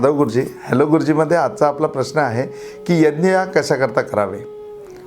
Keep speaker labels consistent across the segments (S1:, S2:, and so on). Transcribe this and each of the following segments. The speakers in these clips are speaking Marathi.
S1: हॅलो गुरुजी हॅलो गुरुजीमध्ये आजचा आपला प्रश्न आहे की यज्ञ या कशाकरता करावे?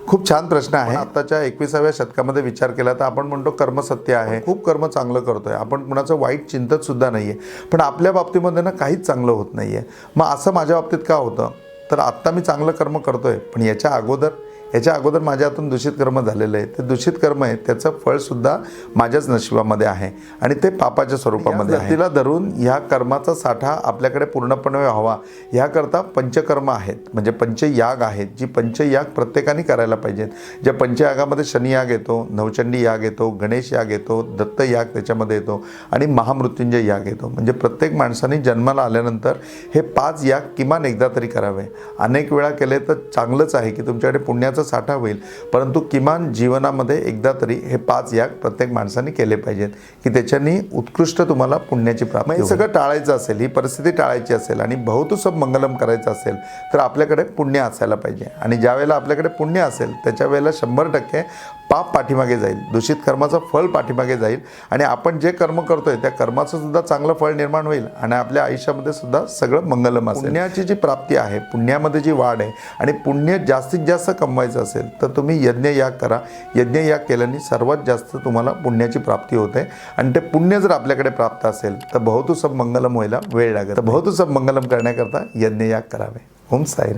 S1: खूप छान प्रश्न आहे. आताच्या एकविसाव्या शतकामध्ये विचार केला तर आपण म्हणतो कर्म सत्य आहे. खूप कर्म चांगलं करतोय. आपण कुणाचं वाईट चिंतत सुद्धा नाहीये. पण आपल्या बाबतीमध्ये ना काहीच चांगलं होत नाहीये. मग असं माझ्या बाबतीत का होतं? तर आत्ता मी चांगलं कर्म करतोय पण याच्या अगोदर याच्या अगोदर माझ्या हातून दूषित कर्म झालेलं आहे ते दूषित कर्म आहे त्याचं फळसुद्धा माझ्याच नशिबामध्ये आहे आणि ते पापाच्या स्वरूपामध्ये आहे. तिला धरून ह्या कर्माचा साठा आपल्याकडे पूर्णपणे व्हावा. ह्याकरता पंचकर्म आहेत. म्हणजे पंचयाग आहेत जी पंचयाग प्रत्येकाने करायला पाहिजेत. ज्या पंचयागामध्ये शनियाग येतो नवचंडी याग येतो गणेश याग येतो दत्त याग त्याच्यामध्ये येतो आणि महामृत्युंजय याग येतो. म्हणजे प्रत्येक माणसाने जन्माला आल्यानंतर हे पाच याग किमान एकदा तरी करावे. अनेक वेळा केले तर चांगलंच आहे की तुमच्याकडे पुण्याचा साठा होईल. परंतु किमान जीवनामध्ये एकदा तरी हे पाच याग प्रत्येक माणसाने केले पाहिजेत की त्याच्यानी उत्कृष्ट तुम्हाला पुण्याची प्राप्ती हे सगळं टाळायचं असेल ही परिस्थिती टाळायची असेल आणि बहुतु सब मंगलम करायचं असेल तर आपल्याकडे पुण्य असायला पाहिजे. आणि ज्या वेळेला आपल्याकडे पुण्य असेल त्याच्या वेळेला शंभर टक्के पाप पाठीमागे जाईल. दूषित कर्माचं फळ पाठीमागे जाईल. आणि आपण जे कर्म करतोय त्या कर्माचं सुद्धा चांगलं फळ निर्माण होईल. आणि आपल्या आयुष्यामध्ये सुद्धा सगळं मंगलम असेल. पुण्याची जी प्राप्ती आहे पुण्यामध्ये जी वाढ आहे आणि पुण्य जास्तीत जास्त कमवायचं असेल तर तुम्ही यज्ञ याग करा. यज्ञ याग केल्याने सर्वात जास्त तुम्हाला पुण्याची प्राप्ती होते. आणि ते पुण्य जर आपल्याकडे प्राप्त असेल तर बहुतु सब मंगलम व्हायला वेळ लागेल तर बहुतु सब मंगलम करण्याकरता यज्ञ याग करावे. ओम साई